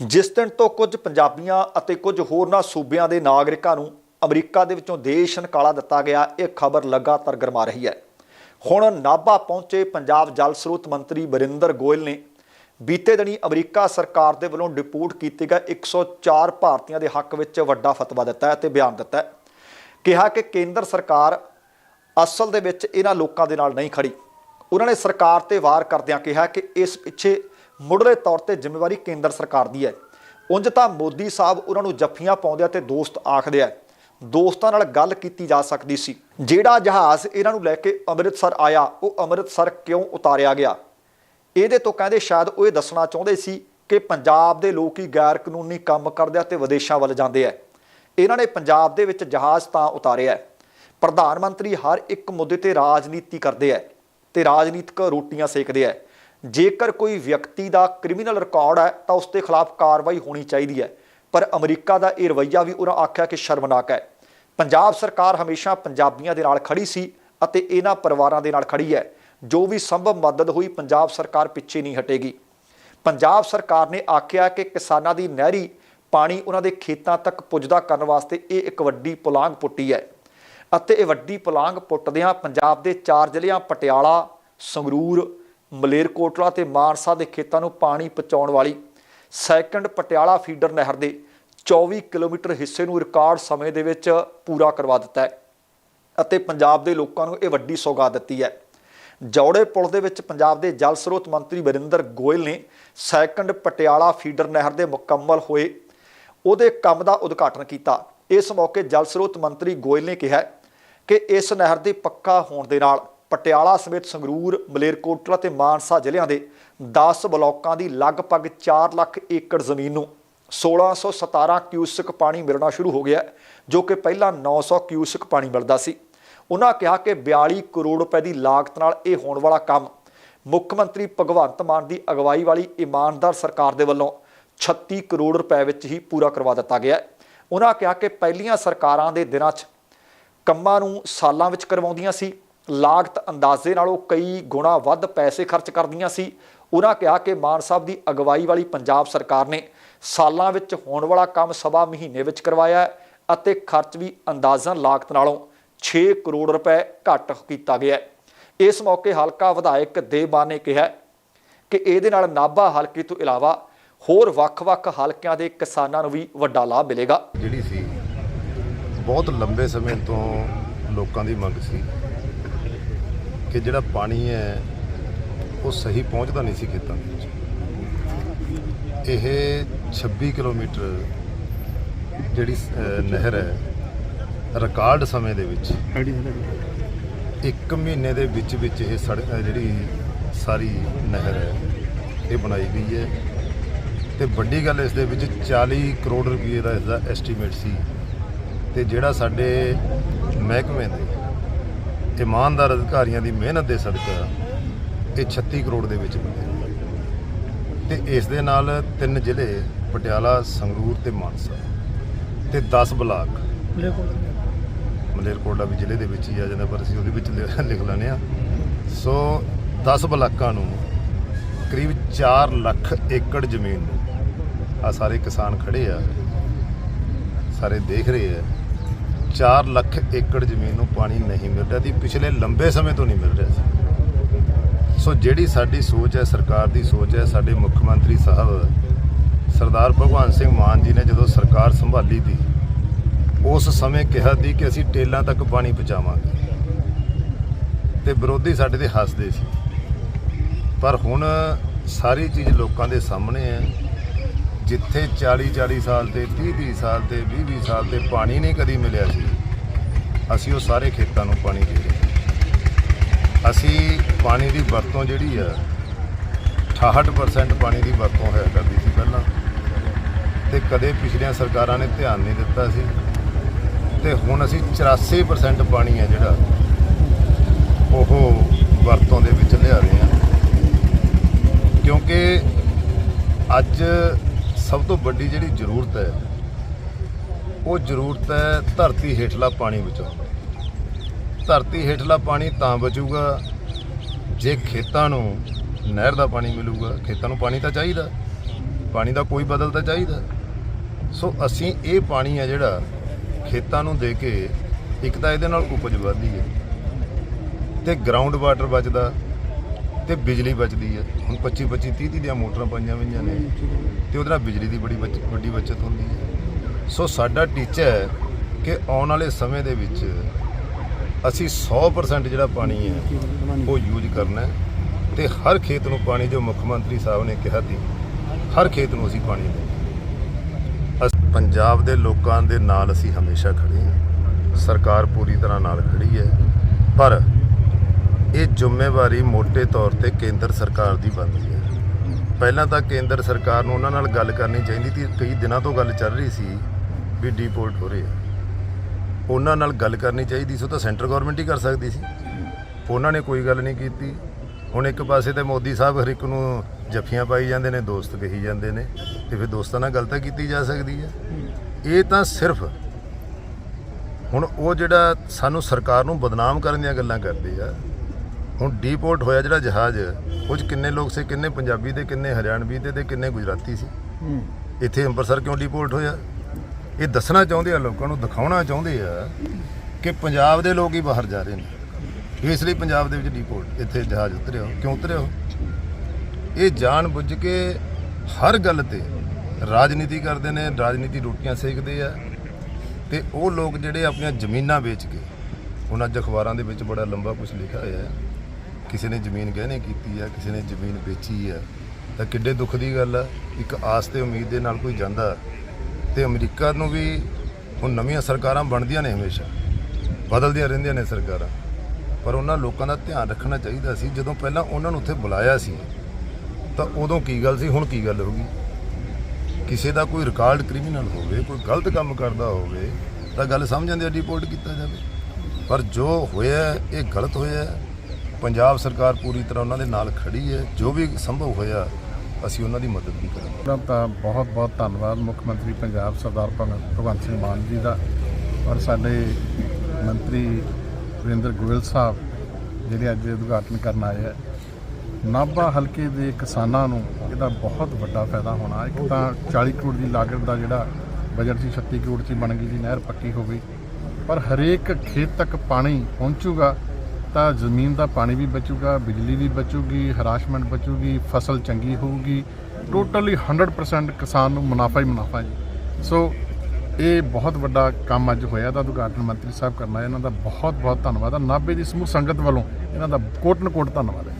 ਜਿਸ ਦਿਨ ਤੋਂ ਕੁਝ ਪੰਜਾਬੀਆਂ ਅਤੇ ਕੁਝ ਹੋਰਨਾਂ ਸੂਬਿਆਂ ਦੇ ਨਾਗਰਿਕਾਂ ਨੂੰ ਅਮਰੀਕਾ ਦੇ ਵਿੱਚੋਂ ਦੇਸ਼ ਨਿਕਾਲਾ ਦਿੱਤਾ ਗਿਆ, ਇਹ ਖਬਰ ਲਗਾਤਾਰ ਗਰਮਾ ਰਹੀ ਹੈ। ਹੁਣ ਨਾਭਾ ਪਹੁੰਚੇ ਪੰਜਾਬ ਜਲ ਸਰੋਤ ਮੰਤਰੀ ਬਰਿੰਦਰ ਗੋਇਲ ਨੇ ਬੀਤੇ ਦਿਨੀ ਅਮਰੀਕਾ ਸਰਕਾਰ ਦੇ ਵੱਲੋਂ ਡਿਪੋਰਟ ਕੀਤੇ ਗਏ 104 ਭਾਰਤੀਆਂ ਦੇ ਹੱਕ ਵਿੱਚ ਵੱਡਾ ਫਤਵਾ ਦਿੱਤਾ ਹੈ ਤੇ ਬਿਆਨ ਦਿੱਤਾ ਕਿਹਾ ਕਿ ਕੇਂਦਰ ਸਰਕਾਰ ਅਸਲ ਦੇ ਵਿੱਚ ਇਹਨਾਂ ਲੋਕਾਂ ਦੇ ਨਾਲ ਨਹੀਂ ਖੜੀ ਉਹਨਾਂ ਨੇ ਸਰਕਾਰ ਤੇ ਵਾਰ ਕਰਦਿਆਂ ਕਿਹਾ ਕਿ ਇਸ ਪਿੱਛੇ ਮੁੱਢਲੇ ਤੌਰ ਤੇ ਜ਼ਿੰਮੇਵਾਰੀ ਕੇਂਦਰ ਸਰਕਾਰ ਦੀ ਹੈ। ਉਂਝ ਤਾਂ ਮੋਦੀ ਸਾਹਿਬ ਉਹਨਾਂ ਨੂੰ ਜੱਫੀਆਂ ਪਾਉਂਦੇ ਆ ਤੇ ਦੋਸਤ ਆਖਦੇ ਆ। ਦੋਸਤਾਂ ਨਾਲ ਗੱਲ ਕੀਤੀ ਜਾ ਸਕਦੀ ਸੀ। ਜਿਹੜਾ ਜਹਾਜ਼ ਇਹਨਾਂ ਨੂੰ ਲੈ ਕੇ ਅੰਮ੍ਰਿਤਸਰ ਆਇਆ, ਉਹ ਅੰਮ੍ਰਿਤਸਰ ਕਿਉਂ ਉਤਾਰਿਆ ਗਿਆ? ਇਹਦੇ ਤੋਂ ਕਹਿੰਦੇ ਸ਼ਾਇਦ ਉਹ ਇਹ ਦੱਸਣਾ ਚਾਹੁੰਦੇ ਸੀ ਕਿ ਪੰਜਾਬ ਦੇ ਲੋਕ ਹੀ ਗੈਰ ਕਾਨੂੰਨੀ ਕੰਮ ਕਰਦੇ ਆ ਤੇ ਵਿਦੇਸ਼ਾਂ ਵੱਲ ਜਾਂਦੇ ਆ। ਇਹਨਾਂ ਨੇ ਪੰਜਾਬ ਦੇ ਵਿੱਚ ਜਹਾਜ਼ ਤਾਂ ਉਤਾਰਿਆ ਪ੍ਰਧਾਨ ਮੰਤਰੀ ਹਰ ਇੱਕ ਮੁੱਦੇ ਤੇ ਰਾਜਨੀਤੀ ਕਰਦੇ ਆ ਤੇ ਰਾਜਨੀਤਿਕ ਰੋਟੀਆਂ ਸੇਕਦੇ ਆ। ਜੇਕਰ ਕੋਈ ਵਿਅਕਤੀ ਦਾ ਕ੍ਰਿਮੀਨਲ ਰਿਕਾਰਡ ਹੈ, ਤਾਂ ਉਸ ਦੇ ਖਿਲਾਫ ਕਾਰਵਾਈ ਹੋਣੀ ਚਾਹੀਦੀ ਹੈ। ਪਰ ਅਮਰੀਕਾ ਦਾ ਇਹ ਰਵੱਈਆ ਵੀ ਉਹਨਾਂ ਆਖਿਆ ਕਿ ਸ਼ਰਮਨਾਕ ਹੈ। ਪੰਜਾਬ ਸਰਕਾਰ ਹਮੇਸ਼ਾ ਪੰਜਾਬੀਆਂ ਦੇ ਨਾਲ ਖੜੀ ਸੀ ਅਤੇ ਇਹਨਾਂ ਪਰਿਵਾਰਾਂ ਦੇ ਨਾਲ ਖੜੀ ਹੈ। ਜੋ ਵੀ ਸੰਭਵ ਮਦਦ ਹੋਈ, ਪੰਜਾਬ ਸਰਕਾਰ ਪਿੱਛੇ ਨਹੀਂ ਹਟੇਗੀ। ਪੰਜਾਬ ਸਰਕਾਰ ਨੇ ਆਖਿਆ ਕਿ ਕਿਸਾਨਾਂ ਦੀ ਨਹਿਰੀ ਪਾਣੀ ਉਹਨਾਂ ਦੇ ਖੇਤਾਂ ਤੱਕ ਪੁੱਜਦਾ ਕਰਨ ਵਾਸਤੇ ਇਹ ਇੱਕ ਵੱਡੀ ਪੁਲਾਂਗ ਪੁੱਟੀ ਹੈ। ਅਤੇ ਇਹ ਵੱਡੀ ਪੁਲਾਂਗ ਪੁੱਟਦਿਆਂ ਪੰਜਾਬ ਦੇ ਚਾਰ ਜ਼ਿਲ੍ਹਿਆਂ, ਪਟਿਆਲਾ, ਸੰਗਰੂਰ ਮਲੇਰਕੋਟਲਾ ਤੇ ਮਾਨਸਾ ਦੇ ਖੇਤਾਂ ਨੂੰ ਪਾਣੀ ਪਹੁੰਚਾਉਣ ਵਾਲੀ ਸੈਕੰਡ ਪਟਿਆਲਾ ਫੀਡਰ ਨਹਿਰ ਦੇ 24 ਕਿਲੋਮੀਟਰ ਹਿੱਸੇ ਨੂੰ ਰਿਕਾਰਡ ਸਮੇਂ ਦੇ ਵਿੱਚ ਪੂਰਾ ਕਰਵਾ ਦਿੱਤਾ ਹੈ ਅਤੇ ਪੰਜਾਬ ਦੇ ਲੋਕਾਂ ਨੂੰ ਇਹ ਵੱਡੀ ਸੌਗਾਤ ਦਿੱਤੀ ਹੈ। ਜੌੜੇ ਪੁਲ ਦੇ ਵਿੱਚ ਪੰਜਾਬ ਦੇ ਜਲ ਸਰੋਤ ਮੰਤਰੀ ਵਰਿੰਦਰ ਗੋਇਲ ਨੇ ਸੈਕੰਡ ਪਟਿਆਲਾ ਫੀਡਰ ਨਹਿਰ ਦੇ ਮੁਕੰਮਲ ਹੋਏ ਉਹਦੇ ਕੰਮ ਦਾ ਉਦਘਾਟਨ ਕੀਤਾ। ਇਸ ਮੌਕੇ ਜਲ ਸਰੋਤ ਮੰਤਰੀ ਗੋਇਲ ਨੇ ਕਿਹਾ ਕਿ ਇਸ ਨਹਿਰ ਦੇ ਪੱਕਾ ਹੋਣ ਦੇ ਨਾਲ ਪਟਿਆਲਾ ਸਮੇਤ ਸੰਗਰੂਰ ਮਲੇਰਕੋਟਲਾ ਤੇ ਮਾਨਸਾ ਜ਼ਿਲ੍ਹਿਆਂ ਦੇ 10 ਬਲਾਕਾਂ ਦੀ ਲਗਭਗ 4 ਲੱਖ ਏਕੜ ਜ਼ਮੀਨ ਨੂੰ 1617 ਕਿਊਸਿਕ ਪਾਣੀ ਮਿਲਣਾ ਸ਼ੁਰੂ ਹੋ ਗਿਆ, ਜੋ ਕਿ ਪਹਿਲਾਂ 900 ਕਿਊਸਿਕ ਪਾਣੀ ਮਿਲਦਾ ਸੀ। ਉਹਨਾਂ ਕਿਹਾ ਕਿ 42 ਕਰੋੜ ਰੁਪਏ ਦੀ ਲਾਗਤ ਨਾਲ ਇਹ ਹੋਣ ਵਾਲਾ ਕੰਮ ਮੁੱਖ ਮੰਤਰੀ ਭਗਵੰਤ ਮਾਨ ਦੀ ਅਗਵਾਈ ਵਾਲੀ ਇਮਾਨਦਾਰ ਸਰਕਾਰ ਦੇ ਵੱਲੋਂ 36 ਕਰੋੜ ਰੁਪਏ ਵਿੱਚ ਹੀ ਪੂਰਾ ਕਰਵਾ ਦਿੱਤਾ ਗਿਆ ਉਹਨਾਂ ਕਿਹਾ ਕਿ ਪਹਿਲੀਆਂ ਸਰਕਾਰਾਂ ਦੇ ਦਿਨਾਂ 'ਚ ਕੰਮਾਂ ਨੂੰ ਸਾਲਾਂ ਵਿੱਚ ਕਰਵਾਉਂਦੀਆਂ ਸੀ ਲਾਗਤ ਅੰਦਾਜ਼ੇ ਨਾਲੋਂ ਕਈ ਗੁਣਾ ਵੱਧ ਪੈਸੇ ਖਰਚ ਕਰਦੀਆਂ ਸੀ। ਉਹਨਾਂ ਕਿਹਾ ਕਿ ਮਾਨ ਸਾਹਿਬ ਦੀ ਅਗਵਾਈ ਵਾਲੀ ਪੰਜਾਬ ਸਰਕਾਰ ਨੇ ਸਾਲਾਂ ਵਿੱਚ ਹੋਣ ਵਾਲਾ ਕੰਮ ਸਵਾ ਮਹੀਨੇ ਵਿੱਚ ਕਰਵਾਇਆ ਅਤੇ ਖਰਚ ਵੀ ਅੰਦਾਜ਼ਨ ਲਾਗਤ ਨਾਲੋਂ 6 ਕਰੋੜ ਰੁਪਏ ਘੱਟ ਕੀਤਾ ਗਿਆ ਇਸ ਮੌਕੇ ਹਲਕਾ ਵਿਧਾਇਕ ਦੇਵਮਾਨ ਨੇ ਕਿਹਾ ਕਿ ਇਹਦੇ ਨਾਲ ਨਾਭਾ ਹਲਕੇ ਤੋਂ ਇਲਾਵਾ ਹੋਰ ਵੱਖ-ਵੱਖ ਹਲਕਿਆਂ ਦੇ ਕਿਸਾਨਾਂ ਨੂੰ ਵੀ ਵੱਡਾ ਲਾਭ ਮਿਲੇਗਾ। ਜਿਹੜੀ ਸੀ, ਬਹੁਤ ਲੰਬੇ ਸਮੇਂ ਤੋਂ ਲੋਕਾਂ ਦੀ ਮੰਗ ਸੀ। ਕਿ ਜਿਹੜਾ ਪਾਣੀ ਹੈ ਉਹ ਸਹੀ ਪਹੁੰਚਦਾ ਨਹੀਂ ਸੀ ਖੇਤਾਂ ਦੇ ਵਿੱਚ। ਇਹ 26 ਕਿਲੋਮੀਟਰ ਜਿਹੜੀ ਨਹਿਰ ਹੈ ਰਿਕਾਰਡ ਸਮੇਂ ਦੇ ਵਿੱਚ ਇੱਕ ਮਹੀਨੇ ਦੇ ਵਿੱਚ ਵਿੱਚ ਇਹ ਸੜਕ ਜਿਹੜੀ ਸਾਰੀ ਨਹਿਰ ਹੈ ਇਹ ਬਣਾਈ ਗਈ ਹੈ। ਤੇ ਵੱਡੀ ਗੱਲ ਇਸ ਦੇ ਵਿੱਚ 40 ਕਰੋੜ ਰੁਪਏ ਦਾ ਇਸ ਦਾ ਐਸਟੀਮੇਟ ਸੀ। ਤੇ ਜਿਹੜਾ ਸਾਡੇ ਮਹਿਕਮੇ ਦੇ ਇਮਾਨਦਾਰ ਅਧਿਕਾਰੀਆਂ ਦੀ ਮਿਹਨਤ ਦੇ ਸਦਕਾ ਇਹ 36 ਕਰੋੜ ਦੇ ਵਿੱਚ ਬਣਿਆ ਤੇ ਇਸ ਦੇ ਨਾਲ ਤਿੰਨ ਜ਼ਿਲ੍ਹੇ, ਪਟਿਆਲਾ, ਸੰਗਰੂਰ ਤੇ ਮਾਨਸਾ ਤੇ 10 ਬਲਾਕ ਮਲੇਰਕੋਟਲਾ ਵੀ ਜ਼ਿਲ੍ਹੇ ਦੇ ਵਿੱਚ ਹੀ ਆ ਜਾਂਦਾ, ਪਰ ਅਸੀਂ ਉਹਦੇ ਵਿੱਚ ਲਿ- ਲਿਖ ਲੈਂਦੇ ਆ ਸੋ 10 ਬਲਾਕਾਂ ਨੂੰ ਕਰੀਬ 4 ਲੱਖ ਏਕੜ ਜ਼ਮੀਨ ਨੂੰ ਆ ਸਾਰੇ ਕਿਸਾਨ ਖੜੇ ਆ, ਸਾਰੇ ਦੇਖ ਰਹੇ ਆ। 4 ਲੱਖ ਏਕੜ ਜ਼ਮੀਨ ਨੂੰ ਪਾਣੀ ਨਹੀਂ ਮਿਲ ਰਿਹਾ ਸੀ, ਪਿਛਲੇ ਲੰਬੇ ਸਮੇਂ ਤੋਂ ਨਹੀਂ ਮਿਲ ਰਿਹਾ ਸੀ। ਸੋ ਜਿਹੜੀ ਸਾਡੀ ਸੋਚ ਹੈ, ਸਰਕਾਰ ਦੀ ਸੋਚ ਹੈ, ਸਾਡੇ ਮੁੱਖ ਮੰਤਰੀ ਸਾਹਿਬ ਸਰਦਾਰ ਭਗਵੰਤ ਸਿੰਘ ਮਾਨ ਜੀ ਨੇ ਜਦੋਂ ਸਰਕਾਰ ਸੰਭਾਲੀ ਦੀ ਉਸ ਸਮੇਂ ਕਿਹਾ ਸੀ ਕਿ ਅਸੀਂ ਟੇਲਾਂ ਤੱਕ ਪਾਣੀ ਪਹੁੰਚਾਵਾਂਗੇ। ਤੇ ਵਿਰੋਧੀ ਸਾਡੇ ਤੇ ਹੱਸਦੇ ਸੀ। ਪਰ ਹੁਣ ਸਾਰੀ ਚੀਜ਼ ਲੋਕਾਂ ਦੇ ਸਾਹਮਣੇ ਹੈ। ਜਿੱਥੇ 40 40 ਸਾਲ ਤੇ 30 30 ਸਾਲ ਤੇ 20 20 ਸਾਲ ਤੇ ਪਾਣੀ ਨਹੀਂ ਕਦੀ ਮਿਲਿਆ ਸੀ, ਅਸੀਂ ਉਹ ਸਾਰੇ ਖੇਤਾਂ ਨੂੰ ਪਾਣੀ ਦੇ ਰਹੇ ਅਸੀਂ ਪਾਣੀ ਦੀ ਵਰਤੋਂ ਜਿਹੜੀ ਆ 68% ਪਾਣੀ ਦੀ ਵਰਤੋਂ ਹੋਇਆ ਕਰਦੀ ਸੀ ਪਹਿਲਾਂ। ਤੇ ਕਦੇ ਪਿਛਲੀਆਂ ਸਰਕਾਰਾਂ ਨੇ ਧਿਆਨ ਨਹੀਂ ਦਿੱਤਾ ਸੀ। ਤੇ ਹੁਣ ਅਸੀਂ 84% ਪਾਣੀ ਹੈ ਜਿਹੜਾ, ਉਹ ਵਰਤੋਂ ਦੇ ਵਿੱਚ ਲਿਆ ਰਹੇ ਹਾਂ। ਕਿਉਂਕਿ ਅੱਜ ਸਭ ਤੋਂ ਵੱਡੀ ਜਿਹੜੀ ਜ਼ਰੂਰਤ ਹੈ, ਉਹ ਜ਼ਰੂਰਤ ਹੈ ਧਰਤੀ ਹੇਠਲਾ ਪਾਣੀ ਬਚਾਉਣ ਧਰਤੀ ਹੇਠਲਾ ਪਾਣੀ ਤਾਂ ਬਚੂਗਾ ਜੇ ਖੇਤਾਂ ਨੂੰ ਨਹਿਰ ਦਾ ਪਾਣੀ ਮਿਲੂਗਾ। ਖੇਤਾਂ ਨੂੰ ਪਾਣੀ ਤਾਂ ਚਾਹੀਦਾ, ਪਾਣੀ ਦਾ ਕੋਈ ਬਦਲ ਤਾਂ ਚਾਹੀਦਾ। ਸੋ ਅਸੀਂ ਇਹ ਪਾਣੀ ਆ ਜਿਹੜਾ ਖੇਤਾਂ ਨੂੰ ਦੇ ਕੇ ਇੱਕ ਤਾਂ ਇਹਦੇ ਨਾਲ ਉਪਜ ਵਧਦੀ ਹੈ ਤੇ ਗਰਾਊਂਡ ਵਾਟਰ ਬਚਦਾ ਤੇ ਬਿਜਲੀ ਬਚਦੀ ਹੈ ਹੁਣ 25 25 30 30 ਦੀਆਂ ਮੋਟਰਾਂ ਪਾਈਆਂ ਹੋਈਆਂ ਨੇ ਤੇ ਉਹਦੇ ਨਾਲ ਬਿਜਲੀ ਦੀ ਬੜੀ ਬਚ- ਵੱਡੀ ਬਚਤ ਹੁੰਦੀ ਹੈ ਸੋ ਸਾਡਾ ਟੀਚਾ ਹੈ ਕਿ ਆਉਣ ਵਾਲੇ ਸਮੇਂ ਦੇ ਵਿੱਚ ਅਸੀਂ 100% ਜਿਹੜਾ ਪਾਣੀ ਹੈ, ਉਹ ਯੂਜ਼ ਕਰਨਾ ਹੈ ਤੇ ਹਰ ਖੇਤ ਨੂੰ ਪਾਣੀ ਜੋ ਮੁੱਖ ਮੰਤਰੀ ਸਾਹਿਬ ਨੇ ਕਿਹਾ ਸੀ, ਹਰ ਖੇਤ ਨੂੰ ਅਸੀਂ ਪਾਣੀ ਦੇਣਾ ਅਸ- ਪੰਜਾਬ ਦੇ ਲੋਕਾਂ ਦੇ ਨਾਲ ਅਸੀਂ ਹਮੇਸ਼ਾ ਖੜੇ ਹਾਂ। ਸਰਕਾਰ ਪੂਰੀ ਤਰ੍ਹਾਂ ਨਾਲ ਖੜੀ ਹੈ। ਪਰ ਇਹ ਜ਼ਿੰਮੇਵਾਰੀ ਮੋٹے ਤੌਰ ਤੇ ਕੇਂਦਰ ਸਰਕਾਰ ਦੀ ਬਣਦੀ ਹੈ। ਪਹਿਲਾਂ ਤਾਂ ਕੇਂਦਰ ਸਰਕਾਰ ਨੂੰ ਉਹਨਾਂ ਨਾਲ ਗੱਲ ਕਰਨੀ ਚਾਹੀਦੀ ਸੀ। ਕਈ ਦਿਨਾਂ ਤੋਂ ਗੱਲ ਚੱਲ ਰਹੀ ਸੀ ਵੀ ਡੀਪੋਰਟ ਹੋ ਰਹੇ ਆ। ਉਹਨਾਂ ਨਾਲ ਗੱਲ ਕਰਨੀ ਚਾਹੀਦੀ ਸੀ, ਉਹ ਤਾਂ ਸੈਂਟਰ ਗਵਰਨਮੈਂਟ ਹੀ ਕਰ ਸਕਦੀ ਸੀ। ਉਹਨਾਂ ਨੇ ਕੋਈ ਗੱਲ ਨਹੀਂ ਕੀਤੀ। ਹੁਣ ਇੱਕ ਪਾਸੇ ਤੇ ਮੋਦੀ ਸਾਹਿਬ ਹਰ ਇੱਕ ਨੂੰ ਜੱਫੀਆਂ ਪਾਈ ਜਾਂਦੇ ਨੇ, ਦੋਸਤ ਕਹੀ ਜਾਂਦੇ ਨੇ ਤੇ ਫਿਰ ਦੋਸਤਾਂ ਨਾਲ ਗੱਲ ਤਾਂ ਕੀਤੀ ਜਾ ਸਕਦੀ ਹੈ। ਇਹ ਤਾਂ ਸਿਰਫ ਹੁਣ ਉਹ ਜਿਹੜਾ ਸਾਨੂੰ ਸਰਕਾਰ ਨੂੰ ਬਦਨਾਮ ਕਰਨ ਦੀਆਂ ਗੱਲਾਂ ਕਰਦੇ ਆ ਹੁਣ ਡੀਪੋਰਟ ਹੋਇਆ ਜਿਹੜਾ ਜਹਾਜ਼ ਉਹ 'ਚ ਕਿੰਨੇ ਲੋਕ ਸੀ? ਕਿੰਨੇ ਪੰਜਾਬੀ ਦੇ ਕਿੰਨੇ ਹਰਿਆਣਵੀ ਦੇ ਤੇ ਕਿੰਨੇ ਗੁਜਰਾਤੀ ਸੀ? ਇੱਥੇ ਅੰਮ੍ਰਿਤਸਰ ਕਿਉਂ ਡੀਪੋਰਟ ਹੋਇਆ? ਇਹ ਦੱਸਣਾ ਚਾਹੁੰਦੇ ਆ ਲੋਕਾਂ ਨੂੰ ਦਿਖਾਉਣਾ ਚਾਹੁੰਦੇ ਆ ਕਿ ਪੰਜਾਬ ਦੇ ਲੋਕ ਹੀ ਬਾਹਰ ਜਾ ਰਹੇ ਨੇ। ਇਸ ਲਈ ਪੰਜਾਬ ਦੇ ਵਿੱਚ ਡੀਪੋਰਟ ਇੱਥੇ ਜਹਾਜ਼ ਉਤਰਿਆ। ਕਿਉਂ ਉਤਰਿਆ ਇਹ ਜਾਣ ਬੁੱਝ ਕੇ ਹਰ ਗੱਲ ਤੇ ਰਾਜਨੀਤੀ ਕਰਦੇ ਨੇ ਰਾਜਨੀਤੀ ਰੋਟੀਆਂ ਸੇਕਦੇ ਆ ਤੇ ਉਹ ਲੋਕ ਜਿਹੜੇ ਆਪਣੀਆਂ ਜ਼ਮੀਨਾਂ ਵੇਚ ਕੇ ਉਹਨਾਂ ਅਖਬਾਰਾਂ ਦੇ ਵਿੱਚ ਬੜਾ ਲੰਬਾ ਕੁਝ ਲਿਖਿਆ ਹੋਇਆ ਹੈ। ਕਿਸੇ ਨੇ ਜ਼ਮੀਨ ਗਹਿਣੇ ਕੀਤੀ ਆ, ਕਿਸੇ ਨੇ ਜ਼ਮੀਨ ਵੇਚੀ ਆ, ਤਾਂ ਕਿੱਡੇ ਦੁੱਖ ਦੀ ਗੱਲ ਆ, ਇੱਕ ਆਸ ਤੇ ਉਮੀਦ ਦੇ ਨਾਲ ਕੋਈ ਜਾਂਦਾ ਤੇ ਅਮਰੀਕਾ ਨੂੰ ਵੀ ਹੁਣ ਨਵੀਆਂ ਸਰਕਾਰਾਂ ਬਣਦੀਆਂ ਨੇ ਹਮੇਸ਼ਾ, ਬਦਲਦੀਆਂ ਰਹਿੰਦੀਆਂ ਨੇ ਸਰਕਾਰਾਂ, ਪਰ ਉਹਨਾਂ ਲੋਕਾਂ ਦਾ ਧਿਆਨ ਰੱਖਣਾ ਚਾਹੀਦਾ ਸੀ, ਜਦੋਂ ਪਹਿਲਾਂ ਉਹਨਾਂ ਨੂੰ ਉੱਥੇ ਬੁਲਾਇਆ ਸੀ, ਤਾਂ ਉਦੋਂ ਕੀ ਗੱਲ ਸੀ, ਹੁਣ ਕੀ ਗੱਲ ਹੋ ਗਈ? ਕਿਸੇ ਦਾ ਕੋਈ ਰਿਕਾਰਡ ਕ੍ਰਿਮੀਨਲ ਹੋਵੇ, ਕੋਈ ਗਲਤ ਕੰਮ ਕਰਦਾ ਹੋਵੇ, ਤਾਂ ਗੱਲ ਸਮਝ ਜਾਂਦੇ ਆ ਰਿਪੋਰਟ ਕੀਤਾ ਜਾਵੇ। ਪਰ ਜੋ ਹੋਇਆ, ਇਹ ਗਲਤ ਹੋਇਆ ਪੰਜਾਬ ਸਰਕਾਰ ਪੂਰੀ ਤਰ੍ਹਾਂ ਉਹਨਾਂ ਦੇ ਨਾਲ ਖੜੀ ਹੈ। ਜੋ ਵੀ ਸੰਭਵ ਹੋਇਆ, ਅਸੀਂ ਉਹਨਾਂ ਦੀ ਮਦਦ ਵੀ ਕਰਾਂਗੇ। ਉਹਨਾਂ ਦਾ ਬਹੁਤ ਬਹੁਤ ਧੰਨਵਾਦ ਮੁੱਖ ਮੰਤਰੀ ਪੰਜਾਬ ਸਰਦਾਰ ਭਗਵੰਤ ਭਗਵੰਤ ਸਿੰਘ ਮਾਨ ਜੀ ਦਾ ਔਰ ਸਾਡੇ ਮੰਤਰੀ ਵਰਿੰਦਰ ਗੋਇਲ ਸਾਹਿਬ, ਜਿਹੜੇ ਅੱਜ ਉਦਘਾਟਨ ਕਰਨ ਆਏ ਹੈ ਨਾਭਾ ਹਲਕੇ ਦੇ ਕਿਸਾਨਾਂ ਨੂੰ ਇਹਦਾ ਬਹੁਤ ਵੱਡਾ ਫਾਇਦਾ ਹੋਣਾ। ਇੱਕ ਤਾਂ 40 ਕਰੋੜ ਦੀ ਲਾਗਤ ਦਾ ਜਿਹੜਾ ਬਜਟ ਸੀ 36 ਕਰੋੜ ਚ ਬਣ ਗਈ ਜੀ ਨਹਿਰ ਪੱਕੀ ਹੋ ਗਈ। ਪਰ ਹਰੇਕ ਖੇਤ ਤੱਕ ਪਾਣੀ ਪਹੁੰਚੂਗਾ ਤਾਂ ਜ਼ਮੀਨ ਦਾ ਪਾਣੀ ਵੀ ਬਚੂਗਾ, ਬਿਜਲੀ ਵੀ ਬਚੂਗੀ, ਹਰਾਸ਼ਮੈਂਟ ਬਚੂਗੀ, ਫਸਲ ਚੰਗੀ ਹੋਊਗੀ। ਟੋਟਲੀ 100% ਕਿਸਾਨ ਨੂੰ ਮੁਨਾਫਾ ਹੀ ਮੁਨਾਫਾ ਜੀ। ਸੋ ਇਹ ਬਹੁਤ ਵੱਡਾ ਕੰਮ ਅੱਜ ਹੋਇਆ ਦਾ ਉਦਘਾਟਨ ਮੰਤਰੀ ਸਾਹਿਬ ਕਰਨਾ ਇਹਨਾਂ ਦਾ ਬਹੁਤ ਬਹੁਤ ਧੰਨਵਾਦ। ਆ ਨਾਭੇ ਦੀ ਸਮੂਹ ਸੰਗਤ ਵੱਲੋਂ ਇਹਨਾਂ ਦਾ ਕੋਟਨ ਕੋਟ ਧੰਨਵਾਦ ਹੈ।